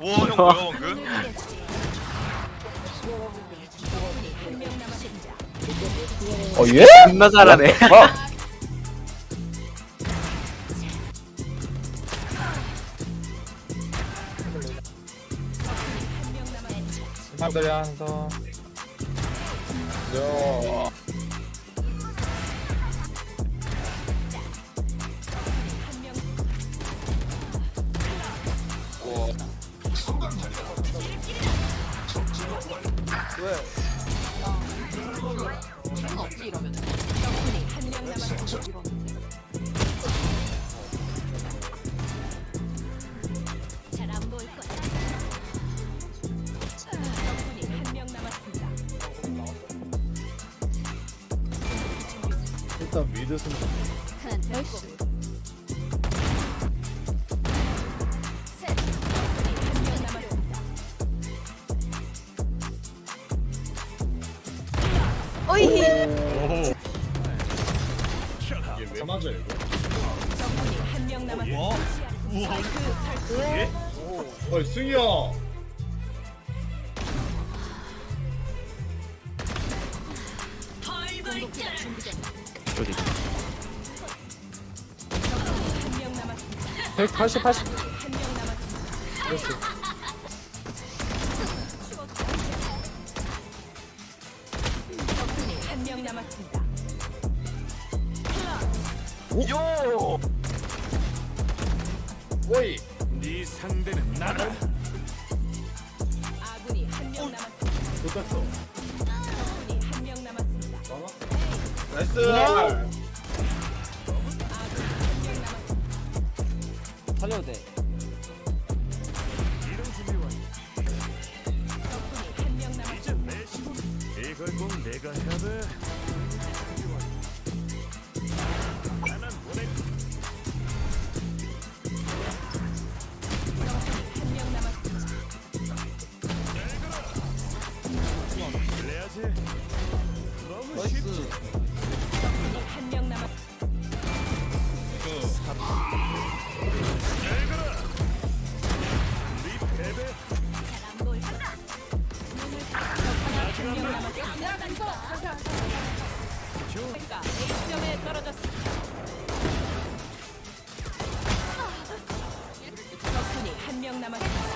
우와 형 뭐야 방금? 어 예? 존나 잘하네. 아, 한 명 남았습니다. 일단 미드 승한됐 이게 왜 맞아 이거? 적군이 한명 남았습니다. 우와. 우와. 예? 어이 승희야. 공격기가 준비됩 적군이 한명 남았습니다. 180 80한명 남았습니다. 그렇지 적군이 한명 남았습니다. 요! 오이 네 상대는 나다 아군이 한 명 남았습니다. 못했어 적군이 한 명 남았습니다. 나이스 살려도 돼. 이런 준비 완료 적군이 한 명 남았습니다. 이제 내 시간 이걸 꼭 내가 해야 돼 그래야지 너무 쉽지 한명 남았. 네 패배 잘안 보일 거야. 적군이 한명 남았습니다. 그러니까 A점에 떨어졌습니다. 적군이 한명 남았습니다.